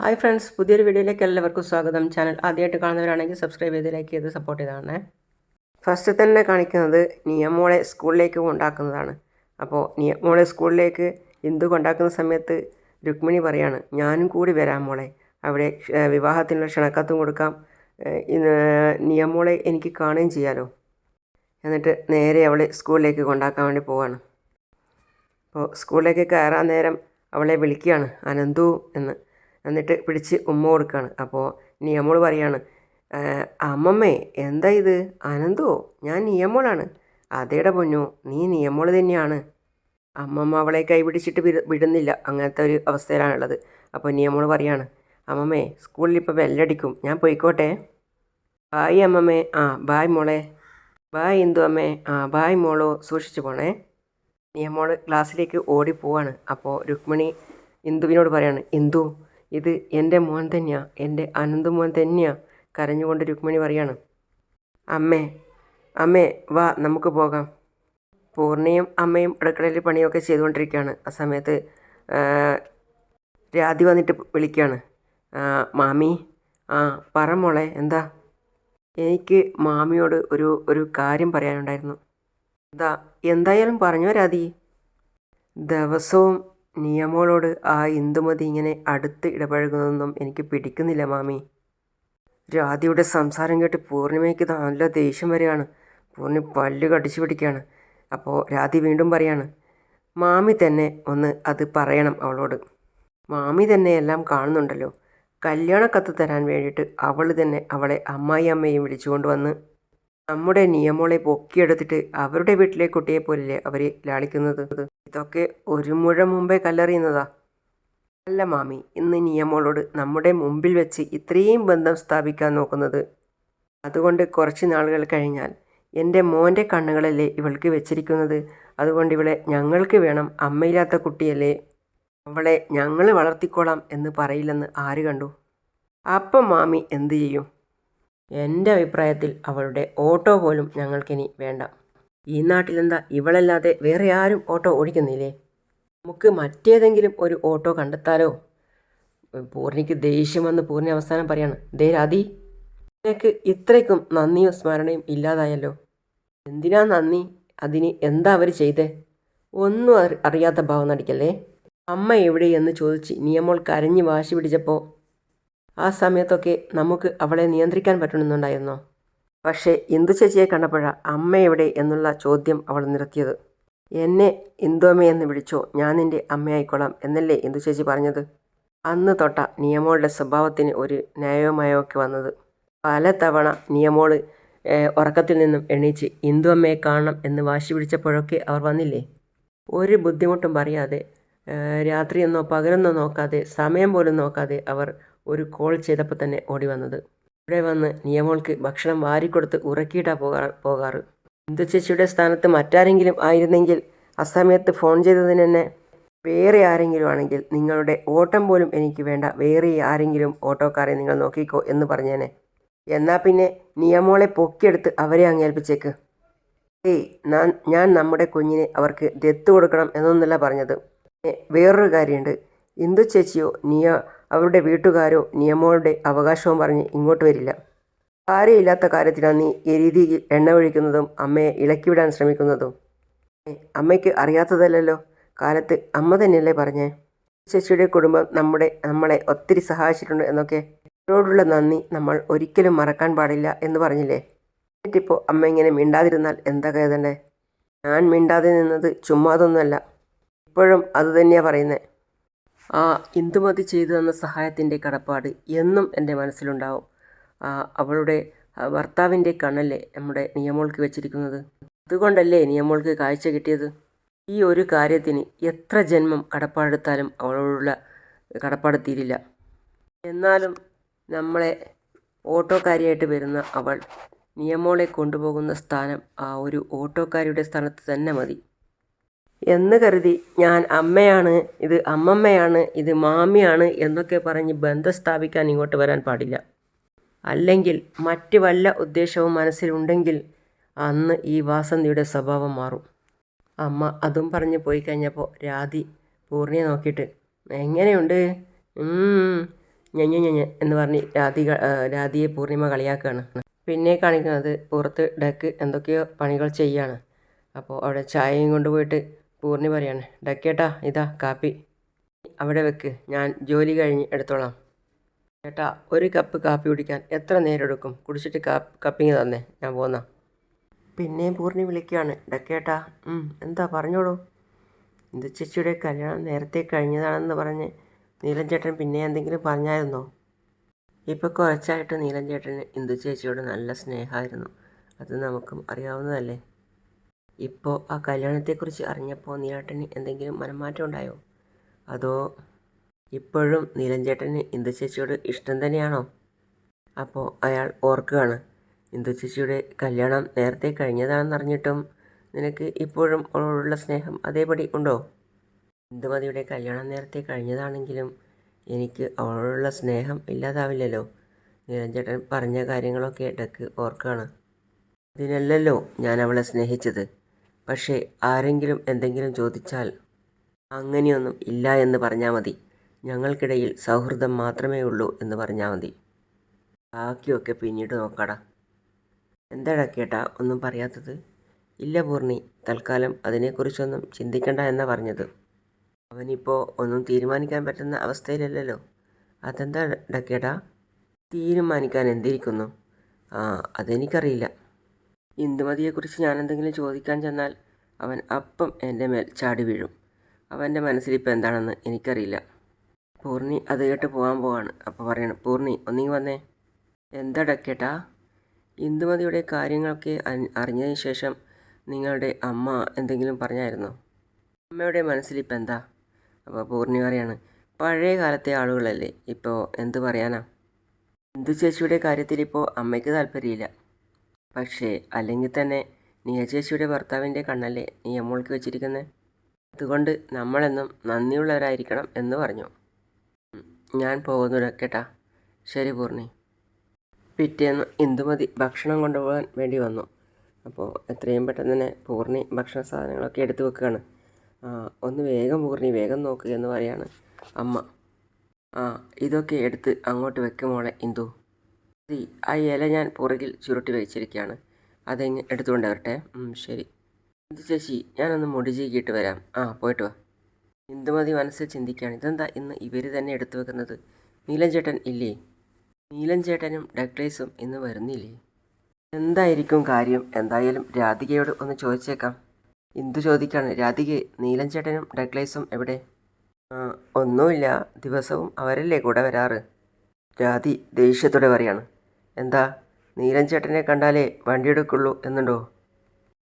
Hi friends പുതിയൊരു വീഡിയോയിലേക്ക് എല്ലാവർക്കും സ്വാഗതം. ചാനൽ ആദ്യമായിട്ട് കാണുന്നവരാണെങ്കിൽ സബ്സ്ക്രൈബ് ചെയ്ത് ലൈക്ക് ചെയ്ത് സപ്പോർട്ട് ചെയ്താണ്. ഫസ്റ്റ് തന്നെ കാണിക്കുന്നത് നിയമോളെ സ്കൂളിലേക്ക് കൊണ്ടാക്കുന്നതാണ്. അപ്പോൾ നിയമോളെ സ്കൂളിലേക്ക് ഇന്ദു കൊണ്ടാക്കുന്ന സമയത്ത് രുക്മിണി പറയാണ് ഞാനും കൂടി വരാം മോളെ. അവിടെ വിവാഹത്തിനുള്ള ക്ഷണക്കത്തും കൊടുക്കാം. നിയമോളെ എനിക്ക് കാണുകയും ചെയ്യാലോ. എന്നിട്ട് നേരെ അവളെ സ്കൂളിലേക്ക് കൊണ്ടാക്കാൻ വേണ്ടി പോവാണ്. അപ്പോൾ സ്കൂളിലേക്ക് കയറാൻ നേരം അവളെ വിളിക്കുകയാണ് അനന്തു എന്ന്. എന്നിട്ട് പിടിച്ച് ഉമ്മ കൊടുക്കുകയാണ് അപ്പോൾ നിയമോൾ പറയാണ് അമ്മമ്മേ എന്താ ഇത്? അനന്തോ ഞാൻ നിയമോളാണ് അതേടെ പൊന്നു നീ നിയമോൾ തന്നെയാണ്. അമ്മമ്മ അവളെ കൈ പിടിച്ചിട്ട് വിടുന്നില്ല. അങ്ങനത്തെ ഒരു അവസ്ഥയിലാണുള്ളത് അപ്പോൾ നിയമോൾ പറയാണ് അമ്മമ്മേ സ്കൂളിൽ ഇപ്പോൾ ബെല്ലടിക്കും. ഞാൻ പോയിക്കോട്ടെ. ബായ് അമ്മമ്മേ. ആ ബായ് മോളെ. ബായ് ഇന്ദു അമ്മേ. ആ ബായ് മോളോ. സൂക്ഷിച്ചു പോണേ. നിയമോൾ ക്ലാസ്സിലേക്ക് ഓടി പോവാണ്. അപ്പോൾ രുക്മിണി ഇന്ദുവിനോട് പറയാണ് ഇന്ദു ഇത് എന്റെ മോൻ തന്നെയാണ് എന്റെ അനന്തമോൻ മോൻ തന്നെയാ കരഞ്ഞുകൊണ്ട് രുക്മിണി പറയാണ്. അമ്മേ അമ്മേ വാ നമുക്ക് പോകാം. പൂർണയും അമ്മയും അടുക്കളയിൽ പണിയൊക്കെ ചെയ്തുകൊണ്ടിരിക്കുകയാണ്. ആ സമയത്ത് രാതി വന്നിട്ട് വിളിക്കുകയാണ്. മാമി ആ പറ മോളെ എന്താ? എനിക്ക് മാമിയോട് ഒരു ഒരു കാര്യം പറയാനുണ്ടായിരുന്നു. എന്താ എന്തായാലും പറഞ്ഞോ രാധി. ദിവസവും നിയമോളോട് ആ ഇന്ദുമതി ഇങ്ങനെ അടുത്ത് ഇടപഴകുന്നതൊന്നും എനിക്ക് പിടിക്കുന്നില്ല മാമി. രാധിയുടെ സംസാരം കേട്ട് പൂർണിമയ്ക്ക് നല്ല ദേഷ്യം വരികയാണ്. പൂർണി പല്ല് കടിച്ചു പിടിക്കുകയാണ്. അപ്പോൾ രാധി വീണ്ടും പറയാണ് മാമി തന്നെ ഒന്ന് അത് പറയണം അവളോട്. മാമി തന്നെ എല്ലാം കാണുന്നുണ്ടല്ലോ. കല്യാണക്കത്ത് തരാൻ വേണ്ടിയിട്ട് അവൾ തന്നെ അവളെ അമ്മായി അമ്മയും വിളിച്ചുകൊണ്ട് വന്ന് നമ്മുടെ നിയമോളെ പൊക്കിയെടുത്തിട്ട് അവരുടെ വീട്ടിലെ കുട്ടിയെ പോലല്ലേ അവർ ലാളിക്കുന്നത്? ഇതൊക്കെ ഒരു മുഴം മുമ്പേ കല്ലെറിയുന്നതാ. അല്ല മാമി ഇന്ന് നിയമോളോട് നമ്മുടെ മുമ്പിൽ വെച്ച് ഇത്രയും ബന്ധം സ്ഥാപിക്കാൻ നോക്കുന്നത്. അതുകൊണ്ട് കുറച്ച് നാളുകൾ കഴിഞ്ഞാൽ എന്റെ മോന്റെ കണ്ണുകളല്ലേ ഇവൾക്ക് വെച്ചിരിക്കുന്നത്? അതുകൊണ്ട് ഇവളെ ഞങ്ങൾക്ക് വേണം അമ്മയില്ലാത്ത കുട്ടിയല്ലേ? അവളെ ഞങ്ങൾ വളർത്തിക്കോളാം എന്ന് പറയില്ലെന്ന് ആര് കണ്ടു? അപ്പം മാമി എന്തു ചെയ്യും? എന്റെ അഭിപ്രായത്തിൽ അവളുടെ ഓട്ടോ പോലും ഞങ്ങൾക്കിനി വേണ്ട. ഈ നാട്ടിലെന്താ ഇവളല്ലാതെ വേറെ ആരും ഓട്ടോ ഓടിക്കുന്നില്ലേ? നമുക്ക് മറ്റേതെങ്കിലും ഒരു ഓട്ടോ കണ്ടെത്താലോ? പൂർണിക്ക് ദേഷ്യം വന്ന് പൂർണി അവസാനം പറയാണ് ദേ രാധി നിനക്ക് ഇത്രയ്ക്കും നന്ദിയും സ്മരണയും ഇല്ലാതായല്ലോ. എന്തിനാ നന്ദി? അതിന് എന്താ അവർ ചെയ്തേ? ഒന്നും അറിയാത്ത ഭാവം നടിക്കല്ലേ? അമ്മ എവിടെയെന്ന് ചോദിച്ച് നിയമോൾ കരഞ്ഞ് വാശി പിടിച്ചപ്പോൾ ആ സമയത്തൊക്കെ നമുക്ക് അവളെ നിയന്ത്രിക്കാൻ പറ്റണമെന്നുണ്ടായിരുന്നോ. പക്ഷേ ഇന്ദു ചേച്ചിയെ കണ്ടപ്പോഴാണ് അമ്മ എവിടെ എന്നുള്ള ചോദ്യം അവൾ നിർത്തിയത് എന്നെ ഇന്ദുമ്മ എന്ന് വിളിച്ചോ? ഞാൻ നിന്റെ അമ്മയായിക്കൊള്ളാം എന്നല്ലേ ഇന്ദു ചേച്ചി പറഞ്ഞത്. അന്ന് തൊട്ട നിയമോളുടെ സ്വഭാവത്തിന് ഒരു ന്യായവുമായോ ഒക്കെ വന്നത്. പലതവണ നിയമോൾ ഏഹ്, ഉറക്കത്തിൽ നിന്നും എണീച്ച് ഇന്ദു അമ്മയെ കാണണം എന്ന് വാശി പിടിച്ചപ്പോഴൊക്കെ അവർ വന്നില്ലേ? ഒരു ബുദ്ധിമുട്ടും പറയാതെ രാത്രിയെന്നോ പകലെന്നോ നോക്കാതെ സമയം പോലും നോക്കാതെ അവർ ഒരു കോൾ ചെയ്തപ്പോൾ തന്നെ ഓടി വന്നത്. ഇവിടെ വന്ന് നിയമോൾക്ക് ഭക്ഷണം വാരിക്കൊടുത്ത് ഉറക്കിയിട്ടാ പോകാറ് പോകാറ്. ഇന്ദു ചേച്ചിയുടെ സ്ഥാനത്ത് മറ്റാരെങ്കിലും ആയിരുന്നെങ്കിൽ അസമയത്ത് ഫോൺ ചെയ്തതിന് തന്നെ വേറെ ആരെങ്കിലും ആണെങ്കിൽ നിങ്ങളുടെ ഓട്ടം പോലും എനിക്ക് വേണ്ട. വേറെ ആരെങ്കിലും ഓട്ടോക്കാരെ നിങ്ങൾ നോക്കിക്കോ എന്ന് പറഞ്ഞേനെ. എന്നാൽ പിന്നെ നിയമോളെ പൊക്കിയെടുത്ത് അവരെ അങ്ങേൽപ്പിച്ചേക്ക് ഏയ് ഞാൻ നമ്മുടെ കുഞ്ഞിനെ അവർക്ക് ദത്ത് കൊടുക്കണം എന്നൊന്നല്ല പറഞ്ഞത്. വേറൊരു കാര്യമുണ്ട്. ഇന്ദു ചേച്ചിയോ നിയ അവരുടെ വീട്ടുകാരോ നിയമോളുടെ അവകാശവും പറഞ്ഞ് ഇങ്ങോട്ട് വരില്ല. ആരെയില്ലാത്ത കാര്യത്തിനാണ് നീ ഈ രീതിയിൽ എണ്ണ ഒഴിക്കുന്നതും അമ്മയെ ഇളക്കിവിടാൻ ശ്രമിക്കുന്നതും. അമ്മയ്ക്ക് അറിയാത്തതല്ലല്ലോ. കാലത്ത് അമ്മ തന്നെയല്ലേ പറഞ്ഞേ. ചേച്ചിയുടെ കുടുംബം നമ്മുടെ നമ്മളെ ഒത്തിരി സഹായിച്ചിട്ടുണ്ട് എന്നൊക്കെ. അവരോടുള്ള നന്ദി നമ്മൾ ഒരിക്കലും മറക്കാൻ പാടില്ല എന്ന് പറഞ്ഞില്ലേ? എന്നിട്ടിപ്പോൾ അമ്മ ഇങ്ങനെ മിണ്ടാതിരുന്നാൽ എന്താ കരുതണ്ടേ? ഞാൻ മിണ്ടാതെ നിന്നത് ചുമ്മാതൊന്നുമല്ല ഇപ്പോഴും അത് തന്നെയാണ് പറയുന്നത് ആ ഇന്ദുമതി ചെയ്തു തന്ന സഹായത്തിന്റെ കടപ്പാട് എന്നും എന്റെ മനസ്സിലുണ്ടാവും. അവളുടെ ഭർത്താവിന്റെ കണ്ണല്ലേ നമ്മുടെ നിയമോൾക്ക് വെച്ചിരിക്കുന്നത്? അതുകൊണ്ടല്ലേ നിയമോൾക്ക് കാഴ്ച കിട്ടിയത്? ഈ ഒരു കാര്യത്തിന് എത്ര ജന്മം കടപ്പാടെടുത്താലും അവളോടുള്ള കടപ്പാട് തീരില്ല. എന്നാലും നമ്മളെ ഓട്ടോക്കാരിയായിട്ട് വരുന്ന അവൾ നിയമോളെ കൊണ്ടുപോകുന്ന സ്ഥാനം ആ ഒരു ഓട്ടോക്കാരിയുടെ സ്ഥാനത്ത് തന്നെ മതി. എന്ന് കരുതി ഞാൻ അമ്മയാണ് ഇത് അമ്മമ്മയാണ് ഇത് മാമിയാണ് എന്നൊക്കെ പറഞ്ഞ് ബന്ധം സ്ഥാപിക്കാൻ ഇങ്ങോട്ട് വരാൻ പാടില്ല. അല്ലെങ്കിൽ മറ്റ് വല്ല ഉദ്ദേശവും മനസ്സിലുണ്ടെങ്കിൽ അന്ന് ഈ വാസന്തിയുടെ സ്വഭാവം മാറും. അമ്മ അതും പറഞ്ഞ് പോയി കഴിഞ്ഞപ്പോൾ രാധി പൂർണിയെ നോക്കിയിട്ട് എങ്ങനെയുണ്ട്? ഞഞ്ഞ ഞഞ്ഞ എന്ന് പറഞ്ഞ് രാധി രാധിയെ പൂർണിമ കളിയാക്കുകയാണ് പിന്നെ കാണിക്കുന്നത് പുറത്ത് ഡക്ക് എന്തൊക്കെയോ പണികൾ ചെയ്യാണ്. അപ്പോൾ അവിടെ ചായയും കൊണ്ടുപോയിട്ട് പൂർണി പറയാണ്. ഡക്കേട്ടാ ഇതാ കാപ്പി. അവിടെ വെക്ക്. ഞാൻ ജോലി കഴിഞ്ഞ് എടുത്തോളാം. ചേട്ടാ ഒരു കപ്പ് കാപ്പി കുടിക്കാൻ എത്ര നേരം എടുക്കും? കുടിച്ചിട്ട് കാപ്പ് കപ്പിങ് തന്നെ. ഞാൻ പോന്നാ. പിന്നെയും പൂർണി വിളിക്കുകയാണ് ഡക്കേട്ടാ എന്താ പറഞ്ഞോളൂ? ഇന്ദു ചേച്ചിയുടെ കല്യാണം നേരത്തെ കഴിഞ്ഞതാണെന്ന് പറഞ്ഞ് നീലൻ ചേട്ടൻ പിന്നെ എന്തെങ്കിലും പറഞ്ഞായിരുന്നോ? ഇപ്പോൾ കുറച്ചായിട്ട് നീലൻ ചേട്ടന് ഇന്ദു ചേച്ചിയോട് നല്ല സ്നേഹമായിരുന്നു. അത് നമുക്കും അറിയാവുന്നതല്ലേ? ഇപ്പോൾ ആ കല്യാണത്തെക്കുറിച്ച് അറിഞ്ഞപ്പോൾ നീലാട്ടന് എന്തെങ്കിലും മനമാറ്റം ഉണ്ടായോ? അതോ ഇപ്പോഴും നീലഞ്ചേട്ടന് ഇന്ദുചേച്ചിയോട് ഇന്ദു ചേച്ചിയോട് ഇഷ്ടം തന്നെയാണോ? അപ്പോൾ അയാൾ ഓർക്കുകയാണ്. ഇന്ദുചേച്ചിയുടെ കല്യാണം നേരത്തെ കഴിഞ്ഞതാണെന്ന് അറിഞ്ഞിട്ടും നിനക്ക് ഇപ്പോഴും അവളോടുള്ള സ്നേഹം അതേപടി ഉണ്ടോ? ഇന്ദുമതിയുടെ കല്യാണം നേരത്തെ കഴിഞ്ഞതാണെങ്കിലും എനിക്ക് അവളോടുള്ള സ്നേഹം ഇല്ലാതാവില്ലല്ലോ. നീലഞ്ചേട്ടൻ പറഞ്ഞ കാര്യങ്ങളൊക്കെ ഇടയ്ക്ക് ഓർക്കുകയാണ്. അതിനല്ലല്ലോ ഞാൻ അവളെ സ്നേഹിച്ചത്. പക്ഷേ ആരെങ്കിലും എന്തെങ്കിലും ചോദിച്ചാൽ അങ്ങനെയൊന്നും ഇല്ല എന്ന് പറഞ്ഞാൽ മതി. ഞങ്ങൾക്കിടയിൽ സൗഹൃദം മാത്രമേ ഉള്ളൂ എന്ന് പറഞ്ഞാൽ മതി. ബാക്കിയൊക്കെ പിന്നീട് നോക്കാടാ. എന്താടാ കേട്ടാ ഒന്നും പറയാത്തത്? ഇല്ല പൂർണി തൽക്കാലം അതിനെക്കുറിച്ചൊന്നും ചിന്തിക്കണ്ട എന്നാ പറഞ്ഞത്. അവനിപ്പോൾ ഒന്നും തീരുമാനിക്കാൻ പറ്റുന്ന അവസ്ഥയിലല്ലല്ലോ. അതെന്താ ഡക്കേട്ടാ തീരുമാനിക്കാൻ എന്തിരിക്കുന്നു? ആ അതെനിക്കറിയില്ല. ഇന്ദുമതിയെക്കുറിച്ച് ഞാൻ എന്തെങ്കിലും ചോദിക്കാൻ ചെന്നാൽ അവൻ അപ്പം എന്റെ മേൽ ചാടി വീഴും. അവന്റെ മനസ്സിലിപ്പോൾ എന്താണെന്ന് എനിക്കറിയില്ല. പൂർണി അത് കേട്ട് പോകാൻ പോവാണ്. അപ്പോൾ പറയണം പൂർണി ഒന്നിങ്ങി വന്നേ. എന്താ ഡക്കേട്ടാ ഇന്ദുമതിയുടെ കാര്യങ്ങളൊക്കെ അറി- അറിഞ്ഞതിന് ശേഷം നിങ്ങളുടെ അമ്മ എന്തെങ്കിലും പറഞ്ഞായിരുന്നോ? അമ്മയുടെ മനസ്സിലിപ്പോൾ എന്താ? അപ്പോൾ പൂർണി പറയാണ് പഴയ കാലത്തെ ആളുകളല്ലേ? ഇപ്പോൾ എന്ത് പറയാനാ? ഇന്ദു ചേച്ചിയുടെ കാര്യത്തിൽ ഇപ്പോൾ അമ്മയ്ക്ക് താല്പര്യമില്ല. പക്ഷേ അല്ലെങ്കിൽ തന്നെ നിയ ഭർത്താവിന്റെ കണ്ണല്ലേ നീ അമ്മോൾക്ക് വെച്ചിരിക്കുന്നത് അതുകൊണ്ട് നമ്മളെന്നും നന്ദിയുള്ളവരായിരിക്കണം എന്ന് പറഞ്ഞു. ഞാൻ പോകുന്നു കേട്ടാ. ശരി പൂർണി. പിറ്റേന്ന് ഇന്ദുമതി ഭക്ഷണം കൊണ്ടുപോകാൻ വേണ്ടി വന്നു. അപ്പോൾ എത്രയും പെട്ടെന്ന് തന്നെ പൂർണി ഭക്ഷണ സാധനങ്ങളൊക്കെ എടുത്തു വെക്കുകയാണ്. ഒന്ന് വേഗം പൂർണി വേഗം നോക്കുക എന്ന് പറയാണ് അമ്മ. ആ ഇതൊക്കെ എടുത്ത് അങ്ങോട്ട് വെക്കുമോളെ ഇന്ദു. ആ ഇല ഞാൻ പുറകിൽ ചുരുട്ടി വെച്ചിരിക്കുകയാണ്. അത് എടുത്തുകൊണ്ട് വരട്ടെ. ശരി. ഇന്ദു ചേച്ചി? ഞാനൊന്ന് മുടി വരാം. ആ പോയിട്ട് വാ. ഇന്ദുമതി മനസ്സിൽ ചിന്തിക്കുകയാണ്. ഇതെന്താ ഇന്ന് ഇവർ തന്നെ എടുത്തു വെക്കുന്നത്? നീലൻ ചേട്ടൻ ഇല്ലേ? നീലൻ ചേട്ടനും ഇന്ന് വരുന്നില്ലേ? എന്തായിരിക്കും കാര്യം? എന്തായാലും രാധികയോട് ഒന്ന് ചോദിച്ചേക്കാം. ഇന്ദു ചോദിക്കാണ്? രാധികെ നീലൻ ചേട്ടനും എവിടെ? ഒന്നുമില്ല. ദിവസവും അവരല്ലേ കൂടെ വരാറ്? രാധി ദേഷ്യത്തോടെ പറയാണ്. എന്താ? നീലൻ ചേട്ടനെ കണ്ടാലേ വണ്ടിയെടുക്കുള്ളൂ എന്നുണ്ടോ?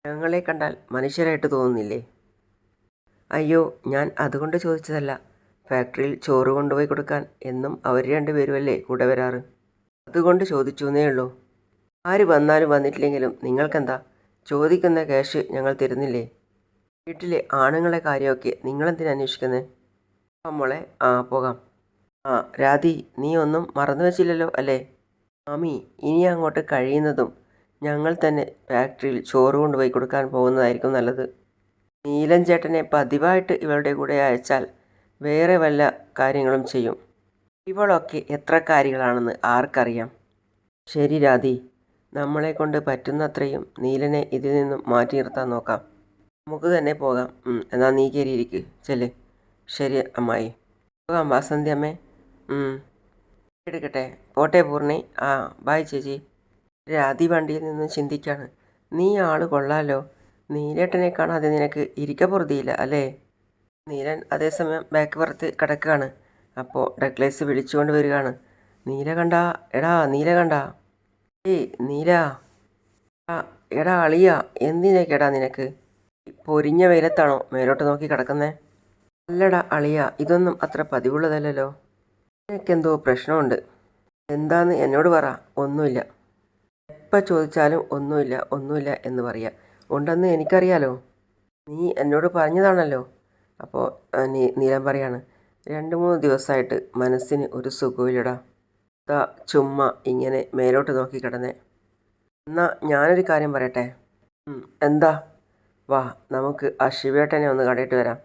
ഞങ്ങളെ കണ്ടാൽ മനുഷ്യരായിട്ട് തോന്നുന്നില്ലേ? അയ്യോ ഞാൻ അതുകൊണ്ട് ചോദിച്ചതല്ല. ഫാക്ടറിയിൽ ചോറ് കൊണ്ടുപോയി കൊടുക്കാൻ എന്നും അവർ രണ്ടുപേരുമല്ലേ കൂടെ വരാറ്? അതുകൊണ്ട് ചോദിച്ചു എന്നേ ഉള്ളൂ. ആര് വന്നാലും വന്നിട്ടില്ലെങ്കിലും നിങ്ങൾക്കെന്താ? ചോദിക്കുന്ന ക്യാഷ് ഞങ്ങൾ തരുന്നില്ലേ? വീട്ടിലെ ആണുങ്ങളെ കാര്യമൊക്കെ നിങ്ങളെന്തിനാ അന്വേഷിക്കുന്നത് മോളെ. ആ പോകാം. ആ രാധി നീ ഒന്നും മറന്നു വച്ചില്ലല്ലോ അല്ലേ? മാമി ഇനി അങ്ങോട്ട് കഴിയുന്നതും ഞങ്ങൾ തന്നെ ഫാക്ടറിയിൽ ചോറ് കൊണ്ടുപോയി കൊടുക്കാൻ പോകുന്നതായിരിക്കും നല്ലത്. നീലൻ ചേട്ടനെ പതിവായിട്ട് ഇവളുടെ കൂടെ അയച്ചാൽ വേറെ വല്ല കാര്യങ്ങളും ചെയ്യും. ഇവളൊക്കെ എത്ര കാര്യങ്ങളാണെന്ന് ആർക്കറിയാം? ശരി രാധി നമ്മളെ കൊണ്ട് പറ്റുന്നത്രയും നീലനെ ഇതിൽ നിന്നും മാറ്റി നിർത്താൻ നോക്കാം. നമുക്ക് തന്നെ പോകാം. എന്നാൽ എന്നാ നീ കയറിയിരിക്ക്. ചെല്ല്. ശരി അമ്മായി. പോകാം വാസന്തി അമ്മേ. എടുക്കട്ടെ. പോട്ടെ പൂർണി. ആ ബായ് ചേച്ചി. രാധി വണ്ടിയിൽ നിന്ന് ചിന്തിക്കാണ്. നീ ആൾ കൊള്ളാലോ? നീലേട്ടനെ കാണാതെ നിനക്ക് ഇരിക്കപ്പുറതിയില്ല അല്ലേ? നീലൻ അതേസമയം ബാക്ക് പുറത്ത് കിടക്കുകയാണ്. അപ്പോൾ ഡഗ്ലേസ് വിളിച്ചുകൊണ്ട് വരികയാണ്. നീല കണ്ട? എടാ നീല കണ്ട? ഏയ് നീല. ആ എടാ അളിയ എന്തിനേക്കെടാ നിനക്ക്? പൊരിഞ്ഞ വെയിലത്താണോ മേലോട്ട് നോക്കി കിടക്കുന്നേ? അല്ലടാ അളിയ ഇതൊന്നും അത്ര പതിവുള്ളതല്ലല്ലോ. നിനക്കെന്തോ പ്രശ്നമുണ്ട്. എന്താന്ന് എന്നോട് പറ. ഒന്നുമില്ല. എപ്പോൾ ചോദിച്ചാലും ഒന്നുമില്ല ഒന്നുമില്ല എന്ന് പറയാ. ഉണ്ടെന്ന് എനിക്കറിയാലോ. നീ എന്നോട് പറഞ്ഞതാണല്ലോ. അപ്പോൾ നീലം പറയാണ്. രണ്ട് മൂന്ന് ദിവസമായിട്ട് മനസ്സിന് ഒരു സുഖമില്ലടാ ദാ ചുമ്മാ ഇങ്ങനെ മേലോട്ട് നോക്കി കിടന്നേ. എന്നാ ഞാനൊരു കാര്യം പറയട്ടെ. എന്താ? വാ നമുക്ക് ആ ശിവേട്ടനെ ഒന്ന് കണ്ടിട്ട് വരാം.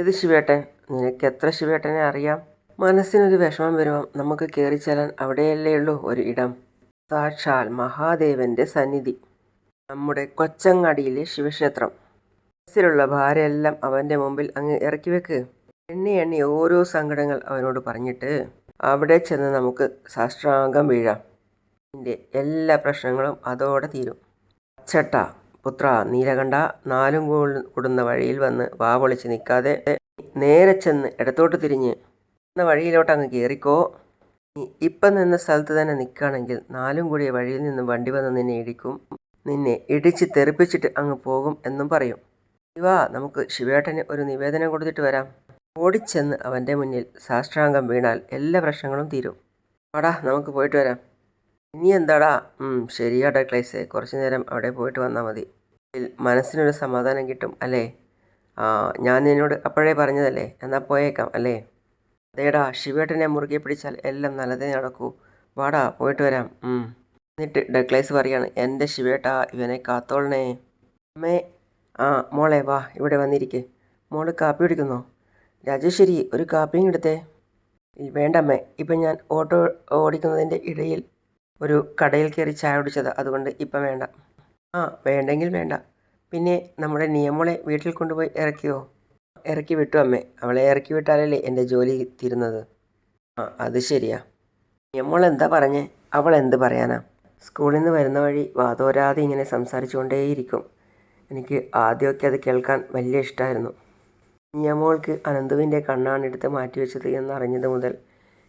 ഏത് ശിവേട്ടൻ? നിനക്ക് എത്ര ശിവേട്ടനെ അറിയാം? മനസ്സിനൊരു വിഷമം വരുമ്പം നമുക്ക് കയറി ചെല്ലാൻ അവിടെയല്ലേ ഉള്ളൂ ഒരു ഇടം. സാക്ഷാൽ മഹാദേവന്റെ സന്നിധി. നമ്മുടെ കൊച്ചങ്ങാടിയിലെ ശിവക്ഷേത്രം. മനസ്സിലുള്ള ഭാരമെല്ലാം അവന്റെ മുമ്പിൽ അങ്ങ് ഇറക്കി വെക്ക്. എണ്ണി എണ്ണി ഓരോ സങ്കടങ്ങൾ അവനോട് പറഞ്ഞിട്ട് അവിടെ ചെന്ന് നമുക്ക് സാഷ്ടാംഗം വീഴാം. എന്റെ എല്ലാ പ്രശ്നങ്ങളും അതോടെ തീരും. അച്ചട്ട പുത്ര നീലകണ്ഠ നാലും കൂടുന്ന വഴിയിൽ വന്ന് വാ പൊളിച്ച് നിൽക്കാതെ നേരെ ചെന്ന് ഇടത്തോട്ട് തിരിഞ്ഞ് എന്ന വഴിയിലോട്ട് അങ്ങ് കയറിക്കോ ഇപ്പം നിന്ന സ്ഥലത്ത് തന്നെ നിൽക്കുകയാണെങ്കിൽ നാലും കൂടിയ വഴിയിൽ നിന്ന് വണ്ടി വന്ന് നിന്നെ ഇടിക്കും. നിന്നെ ഇടിച്ച് തെറിപ്പിച്ചിട്ട് അങ്ങ് പോകും എന്നും പറയും. ശിവാ നമുക്ക് ശിവേട്ടന് ഒരു നിവേദനം കൊടുത്തിട്ട് വരാം. ഓടിച്ചെന്ന് അവന്റെ മുന്നിൽ സാഷ്ടാംഗം വീണാൽ എല്ലാ പ്രശ്നങ്ങളും തീരും. വാടാ നമുക്ക് പോയിട്ട് വരാം. ഇനി എന്താടാ? ശരിയാ ശരിയാടാ ക്ലൈസേ കുറച്ച് നേരം അവിടെ പോയിട്ട് വന്നാൽ മതി. മനസ്സിനൊരു സമാധാനം കിട്ടും അല്ലേ? ഞാൻ നിന്നോട് അപ്പോഴേ പറഞ്ഞതല്ലേ? എന്നാൽ പോയേക്കാം അല്ലേ? അതേടാ ശിവേട്ടനെ മുറുകെ പിടിച്ചാൽ എല്ലാം നല്ലതേ നടക്കൂ. വാടാ പോയിട്ട് വരാം. എന്നിട്ട് ഡെക്ലൈസ് പറയാണ് എന്റെ ശിവേട്ടാ ഇവനെ കാത്തോളണേ. അമ്മേ ആ മോളെ വാ ഇവിടെ വന്നിരിക്കെ. മോൾ കാപ്പി കുടിക്കുന്നോ? രാജേശ്വരി ഒരു കാപ്പിയും എടുത്തേ. വേണ്ടമ്മേ ഇപ്പം ഞാൻ ഓട്ടോ ഓടിക്കുന്നതിന്റെ ഇടയിൽ ഒരു കടയിൽ കയറി ചായ കുടിച്ചത് അതുകൊണ്ട് ഇപ്പം വേണ്ട. ആ വേണ്ടെങ്കിൽ വേണ്ട. പിന്നെ നമ്മുടെ നിയമോളെ വീട്ടിൽ കൊണ്ടുപോയി ഇറക്കിയോ? ഇറക്കി വിട്ടു അമ്മേ. അവളെ ഇറക്കി വിട്ടാലല്ലേ എന്റെ ജോലി തീരുന്നത്? ആ അത് ശരിയാ. നമ്മൾ എന്താ പറഞ്ഞേ? അവൾ എന്ത് പറയാനാ? സ്കൂളിൽ നിന്ന് വരുന്ന വഴി വാതോരാതെ ഇങ്ങനെ സംസാരിച്ചുകൊണ്ടേയിരിക്കും. എനിക്ക് ആദ്യമൊക്കെ അത് കേൾക്കാൻ വലിയ ഇഷ്ടമായിരുന്നു നിയമോൾക്ക് അനന്തുവിന്റെ കണ്ണാണ് എടുത്ത് മാറ്റിവെച്ചത് എന്നറിഞ്ഞത് മുതൽ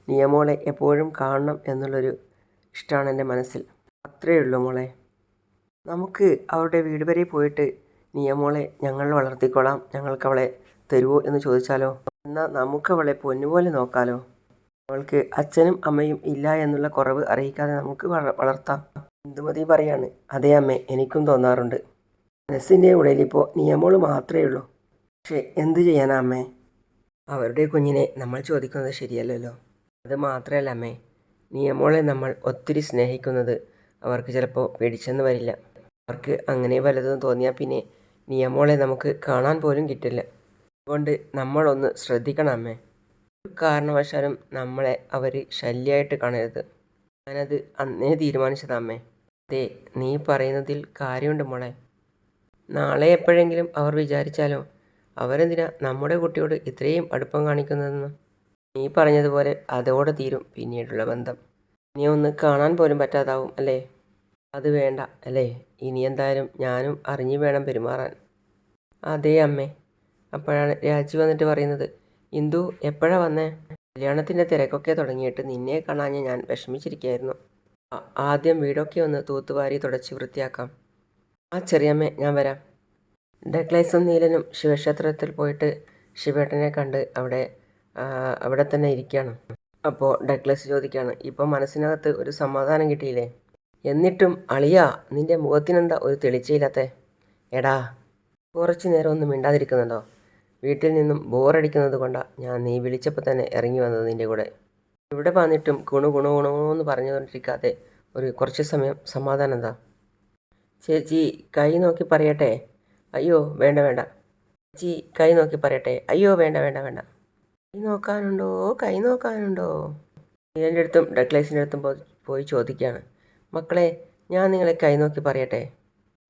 നിയമോളെ എപ്പോഴും കാണണം എന്നുള്ളൊരു ഇഷ്ടമാണ് എന്റെ മനസ്സിൽ. അത്രയേ ഉള്ളൂ മോളെ. നമുക്ക് അവരുടെ വീട് വരെ പോയിട്ട് നിയമോളെ ഞങ്ങൾ വളർത്തിക്കൊള്ളാം. ഞങ്ങൾക്ക് അവളെ തരുമോ എന്ന് ചോദിച്ചാലോ? എന്നാൽ നമുക്ക് അവളെ പൊന്നുപോലെ നോക്കാലോ. അവൾക്ക് അച്ഛനും അമ്മയും ഇല്ല എന്നുള്ള കുറവ് അറിയിക്കാതെ നമുക്ക് വള വളർത്താം. ഇന്ദുമതി പറയാണ്. അതേ അമ്മേ എനിക്കും തോന്നാറുണ്ട്. മനസ്സിന്റെ ഉള്ളിൽ ഇപ്പോൾ നിയമോൾ മാത്രമേ ഉള്ളൂ. പക്ഷേ എന്ത് ചെയ്യാനാ അമ്മേ? അവരുടെ കുഞ്ഞിനെ നമ്മൾ ചോദിക്കുന്നത് ശരിയല്ലല്ലോ. അത് മാത്രമല്ല അമ്മേ നിയമോളെ നമ്മൾ ഒത്തിരി സ്നേഹിക്കുന്നത് അവർക്ക് ചിലപ്പോൾ പിടിച്ചെന്ന് വരില്ല. അവർക്ക് അങ്ങനെ വലതെന്ന് തോന്നിയാൽ പിന്നെ നിയമോളെ നമുക്ക് കാണാൻ പോലും കിട്ടില്ല. അതുകൊണ്ട് നമ്മളൊന്ന് ശ്രദ്ധിക്കണമേ ഒരു കാരണവശാലും നമ്മളെ അവർ ശല്യമായിട്ട് കാണരുത്. ഞാനത് അന്നേ തീരുമാനിച്ചതാ അമ്മേ. അതെ നീ പറയുന്നതിൽ കാര്യമുണ്ട് മോളെ. നാളെ എപ്പോഴെങ്കിലും അവർ വിചാരിച്ചാലോ അവരെന്തിനാ നമ്മുടെ കുട്ടിയോട് ഇത്രയും അടുപ്പം കാണിക്കുന്നതെന്ന്? നീ പറഞ്ഞതുപോലെ അതോടെ തീരും പിന്നീടുള്ള ബന്ധം. ഇനി ഒന്ന് കാണാൻ പോലും പറ്റാതാവും അല്ലേ? അത് വേണ്ട അല്ലേ? ഇനി എന്തായാലും ഞാനും അറിഞ്ഞു വേണം പെരുമാറാൻ. അതേ അമ്മേ. അപ്പോഴാണ് രാജി വന്നിട്ട് പറയുന്നത് ഇന്ദു എപ്പോഴാ വന്നേ? കല്യാണത്തിന്റെ തിരക്കൊക്കെ തുടങ്ങിയിട്ട് നിന്നെ കാണാഞ്ഞ് ഞാൻ വിഷമിച്ചിരിക്കുകയായിരുന്നു ആദ്യം വീടൊക്കെ ഒന്ന് തൂത്തുവാരി തുടച്ച് വൃത്തിയാക്കാം. ആ ചെറിയമ്മേ ഞാൻ വരാം. ഡെക്ലൈസും നീലനും ശിവക്ഷേത്രത്തിൽ പോയിട്ട് ശിവേട്ടനെ കണ്ട് അവിടെ അവിടെ തന്നെ ഇരിക്കുകയാണ് അപ്പോൾ ഡെക്ലൈസ് ചോദിക്കുകയാണ് ഇപ്പോൾ മനസ്സിനകത്ത് ഒരു സമാധാനം കിട്ടിയില്ലേ? എന്നിട്ടും അളിയാ നിന്റെ മുഖത്തിനെന്താ ഒരു തെളിച്ചയില്ലാത്തേ? എടാ കുറച്ച് നേരം ഒന്നും മിണ്ടാതിരിക്കുന്നുണ്ടോ? വീട്ടിൽ നിന്നും ബോറടിക്കുന്നത് കൊണ്ടാണ് ഞാൻ നീ വിളിച്ചപ്പോൾ തന്നെ ഇറങ്ങി വന്നത് നിന്റെ കൂടെ. ഇവിടെ വന്നിട്ടും കുണു കുണു എന്ന് പറഞ്ഞുകൊണ്ടിരിക്കാതെ ഒരു കുറച്ച് സമയം സമാധാനം എന്താ ചേച്ചി കൈ നോക്കി പറയട്ടെ? അയ്യോ വേണ്ട വേണ്ട. ചേച്ചി കൈ നോക്കി പറയട്ടെ? അയ്യോ വേണ്ട വേണ്ട വേണ്ട. കൈ നോക്കാനുണ്ടോ? കൈ നോക്കാനുണ്ടോ? നീലന്റെ അടുത്തും ഡക്ലേസിന്റെ അടുത്തും പോയി ചോദിക്കുകയാണ് മക്കളെ ഞാൻ നിങ്ങളെ കൈ നോക്കി പറയട്ടെ?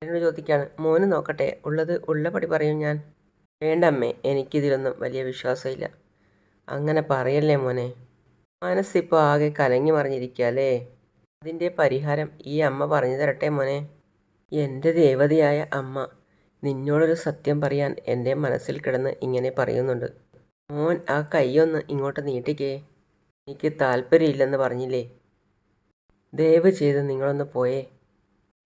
എന്നോട് ചോദിക്കുകയാണ് മോന് നോക്കട്ടെ? ഉള്ളത് ഉള്ളപടി പറയും ഞാൻ. വേണ്ട അമ്മേ എനിക്കിതിലൊന്നും വലിയ വിശ്വാസമില്ല. അങ്ങനെ പറയല്ലേ മോനെ? മനസ്സിപ്പോൾ ആകെ കലങ്ങി മറിഞ്ഞിരിക്കുകയല്ലേ? അതിന്റെ പരിഹാരം ഈ അമ്മ പറഞ്ഞു തരട്ടെ മോനെ. എന്റെ ദേവതയായ അമ്മ നിന്നോടൊരു സത്യം പറയാൻ എന്റെ മനസ്സിൽ കിടന്ന് ഇങ്ങനെ പറയുന്നുണ്ട്. മോൻ ആ കൈയൊന്ന് ഇങ്ങോട്ട് നീട്ടിക്കേ. എനിക്ക് താല്പര്യമില്ലെന്ന് പറഞ്ഞില്ലേ? ദയവ് ചെയ്ത് നിങ്ങളൊന്ന് പോയേ.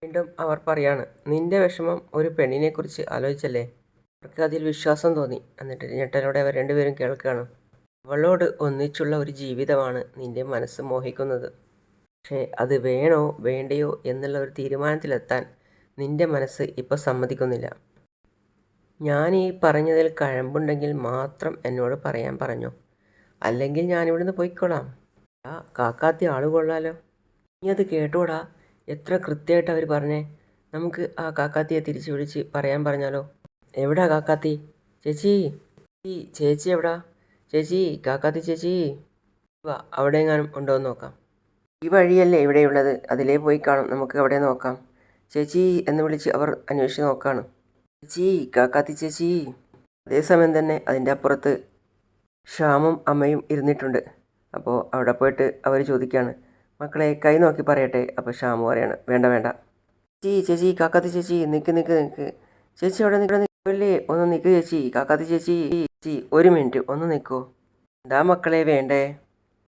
വീണ്ടും അവർ പറയാണ് നിന്റെ വിഷമം ഒരു പെണ്ണിനെക്കുറിച്ച് ആലോചിച്ചല്ലേ? അവർക്ക് അതിൽ വിശ്വാസം തോന്നി. എന്നിട്ട് ഞെട്ടലോടെ അവർ രണ്ടുപേരും കേൾക്കുകയാണ്. അവളോട് ഒന്നിച്ചുള്ള ഒരു ജീവിതമാണ് നിന്റെ മനസ്സ് മോഹിക്കുന്നത്. പക്ഷേ അത് വേണോ വേണ്ടയോ എന്നുള്ള ഒരു തീരുമാനത്തിലെത്താൻ നിന്റെ മനസ്സ് ഇപ്പോൾ സമ്മതിക്കുന്നില്ല. ഞാൻ ഈ പറഞ്ഞതിൽ കഴമ്പുണ്ടെങ്കിൽ മാത്രം എന്നോട് പറയാൻ പറഞ്ഞു. അല്ലെങ്കിൽ ഞാനിവിടുന്ന് പോയിക്കോളാം. ആ കാക്കാത്തി ആൾ കൊള്ളാലോ. നീ അത് കേട്ടോടാ. എത്ര കൃത്യമായിട്ട് അവർ പറഞ്ഞേ. നമുക്ക് ആ കാക്കാത്തിയെ തിരിച്ചു വിളിച്ച് പറയാൻ പറഞ്ഞാലോ. എവിടാ കാക്കാത്തി? ചേച്ചി. ഈ ചേച്ചി എവിടാ? ചേച്ചി കാക്കാത്തി ചേച്ചി. വാ അവിടെ എങ്ങാനും ഉണ്ടോ എന്ന് നോക്കാം. ഈ വഴിയല്ലേ ഇവിടെയുള്ളത്? അതിലേ പോയി കാണും. നമുക്ക് അവിടെ നോക്കാം. ചേച്ചി എന്ന് വിളിച്ച് അവർ അന്വേഷിച്ച് നോക്കാണ്. ചേച്ചി കാക്കാത്തി ചേച്ചി. അതേസമയം തന്നെ അതിന്റെ അപ്പുറത്ത് ശ്യാമും അമ്മയും ഇരുന്നിട്ടുണ്ട്. അപ്പോൾ അവിടെ പോയിട്ട് അവർ ചോദിക്കുകയാണ്. മക്കളെ കൈ നോക്കി പറയട്ടെ. അപ്പോൾ ശ്യാമു പറയാണ്. വേണ്ട വേണ്ട. ചേച്ചി ചേച്ചി കാക്കാത്തി ചേച്ചി നിൽക്ക് നിൽക്ക് നിൽക്ക് ചേച്ചി അവിടെ നിൽക്കല്ലേ ഒന്ന് നിൽക്ക് ചേച്ചി. കാക്കാത്തി ചേച്ചി ചേച്ചി ഒരു മിനിറ്റ് ഒന്ന് നിൽക്കൂ എന്താ മക്കളെ വേണ്ടേ?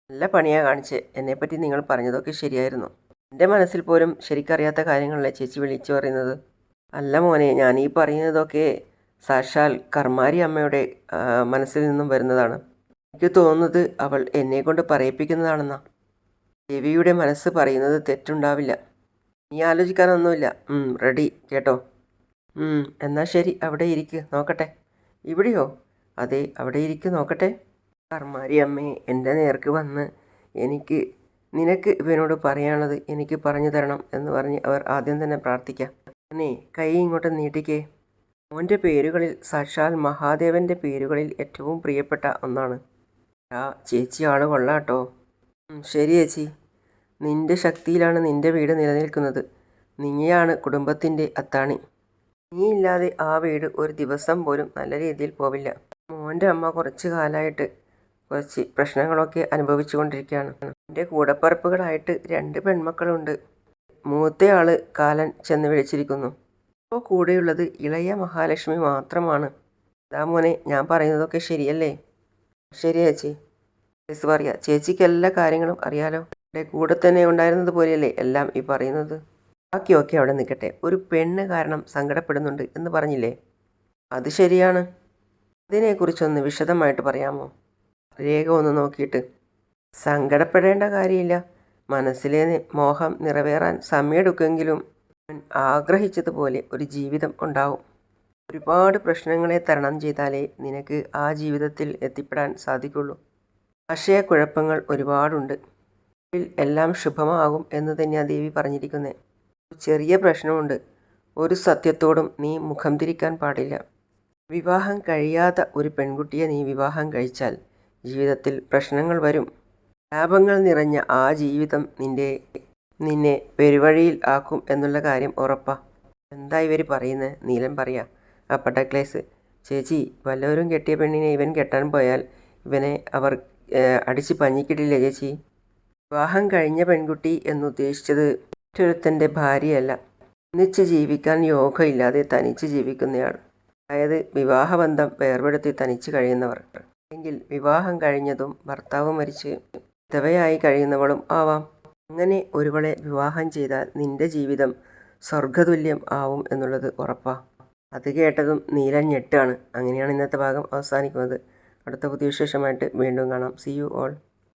നല്ല പണിയാ കാണിച്ച്. എന്നെപ്പറ്റി നിങ്ങൾ പറഞ്ഞതൊക്കെ ശരിയായിരുന്നു. എന്റെ മനസ്സിൽ പോലും ശരിക്കറിയാത്ത കാര്യങ്ങളല്ലേ ചേച്ചി വിളിച്ചു പറയുന്നത്? അല്ല മോനെ ഞാൻ ഈ പറയുന്നതൊക്കെ സാക്ഷാൽ കർമാരി അമ്മയുടെ മനസ്സിൽ നിന്നും വരുന്നതാണ്. എനിക്ക് തോന്നുന്നത് അവൾ എന്നെ കൊണ്ട് പറയിപ്പിക്കുന്നതാണെന്നാ. ദേവിയുടെ മനസ്സ് പറയുന്നത് തെറ്റുണ്ടാവില്ല. നീ ആലോചിക്കാനൊന്നുമില്ല. റെഡി കേട്ടോ? ഉം, എന്നാ ശരി അവിടെ ഇരിക്ക് നോക്കട്ടെ. ഇവിടെയോ? അതെ അവിടെ ഇരിക്ക് നോക്കട്ടെ. കർമാരി അമ്മേ എന്റെ നേർക്ക് വന്ന് എനിക്ക് നിനക്ക് ഇവനോട് പറയാനുള്ളത് എനിക്ക് പറഞ്ഞു തരണം എന്ന് പറഞ്ഞ് അവർ ആദ്യം തന്നെ പ്രാർത്ഥിക്കാം. അനേ കൈ ഇങ്ങോട്ട് നീട്ടിക്കേ. മോന്റെ പേരുകളിൽ സാക്ഷാൽ മഹാദേവന്റെ പേരുകളിൽ ഏറ്റവും പ്രിയപ്പെട്ട ഒന്നാണ്. ആ ചേച്ചി ആൾ കൊള്ളാട്ടോ. ശരി ചേച്ചി. നിന്റെ ശക്തിയിലാണ് നിന്റെ വീട് നിലനിൽക്കുന്നത്. നീയാണ് കുടുംബത്തിന്റെ അത്താണി. നീ ഇല്ലാതെ ആ വീട് ഒരു ദിവസം പോലും നല്ല രീതിയിൽ പോവില്ല. മോന്റെ അമ്മ കുറച്ച് കാലമായിട്ട് കുറച്ച് പ്രശ്നങ്ങളൊക്കെ അനുഭവിച്ചു കൊണ്ടിരിക്കുകയാണ് എന്റെ കൂടപ്പറപ്പുകളായിട്ട് രണ്ട് പെൺമക്കളുണ്ട്. മൂത്തയാൾ കാലൻ ചെന്ന് വിളിച്ചിരിക്കുന്നു. ഇപ്പോൾ കൂടെയുള്ളത് ഇളയ മഹാലക്ഷ്മി മാത്രമാണ്. അതാ മോനെ ഞാൻ പറയുന്നതൊക്കെ ശരിയല്ലേ? ശരി ചേച്ചി. ചേച്ചി പറയാം ചേച്ചിക്ക് എല്ലാ കാര്യങ്ങളും അറിയാലോ. എന്റെ കൂടെ തന്നെ ഉണ്ടായിരുന്നത് പോലെയല്ലേ എല്ലാം ഈ പറയുന്നത്? ബാക്കിയൊക്കെ അവിടെ നിൽക്കട്ടെ. ഒരു പെണ്ണ് കാരണം സങ്കടപ്പെടുന്നുണ്ട് എന്ന് പറഞ്ഞില്ലേ? അത് ശരിയാണ്. അതിനെക്കുറിച്ചൊന്ന് വിശദമായിട്ട് പറയാമോ? രേഖ ഒന്ന് നോക്കിയിട്ട്. സങ്കടപ്പെടേണ്ട കാര്യമില്ല. മനസ്സിലെ മോഹം നിറവേറാൻ സമയമെടുക്കുമെങ്കിലും ആഗ്രഹിച്ചതുപോലെ ഒരു ജീവിതം ഉണ്ടാവും. ഒരുപാട് പ്രശ്നങ്ങളെ തരണം ചെയ്താലേ നിനക്ക് ആ ജീവിതത്തിൽ എത്തിപ്പെടാൻ സാധിക്കുള്ളൂ. ആശയക്കുഴപ്പങ്ങൾ ഒരുപാടുണ്ട്. എല്ലാം ശുഭമാകും എന്ന് തന്നെയാണ് ദേവി പറഞ്ഞിരിക്കുന്നത് ചെറിയ പ്രശ്നമുണ്ട്. ഒരു സത്യത്തോടും നീ മുഖം തിരിക്കാൻ പാടില്ല. വിവാഹം കഴിയാത്ത ഒരു പെൺകുട്ടിയെ നീ വിവാഹം കഴിച്ചാൽ ജീവിതത്തിൽ പ്രശ്നങ്ങൾ വരും. ലാഭങ്ങൾ നിറഞ്ഞ ആ ജീവിതം നിന്റെ നിന്നെ പെരുവഴിയിൽ ആക്കും എന്നുള്ള കാര്യം ഉറപ്പാ. എന്താ ഇവർ പറയുന്നത് നീലൻ പറയാ. ആ പട്ടക്ലേസ് ചേച്ചി വല്ലവരും കെട്ടിയ പെണ്ണിനെ ഇവൻ കെട്ടാൻ പോയാൽ ഇവനെ അവർ അടിച്ച് പഞ്ഞിക്കിട്ടില്ലേ ചേച്ചി? വിവാഹം കഴിഞ്ഞ പെൺകുട്ടി എന്നുദ്ദേശിച്ചത് മറ്റൊരുത്തന്റെ ഭാര്യയല്ല. ഒന്നിച്ച് ജീവിക്കാൻ യോഗയില്ലാതെ തനിച്ച് ജീവിക്കുന്നയാൾ. അതായത് വിവാഹബന്ധം വേർപെടുത്തി തനിച്ച് കഴിയുന്നവർ. അല്ലെങ്കിൽ വിവാഹം കഴിഞ്ഞതും ഭർത്താവ് മരിച്ച് വിധവയായി കഴിയുന്നവളും ആവാം. അങ്ങനെ ഒരുവളെ വിവാഹം ചെയ്താൽ നിന്റെ ജീവിതം സ്വർഗതുല്യം ആവും എന്നുള്ളത് ഉറപ്പാ. അത് കേട്ടതും നീല ഞെട്ടാണ്. അങ്ങനെയാണ് ഇന്നത്തെ ഭാഗം അവസാനിക്കുന്നത്. അടുത്ത പുതിയ വിശേഷമായിട്ട് വീണ്ടും കാണാം. C you all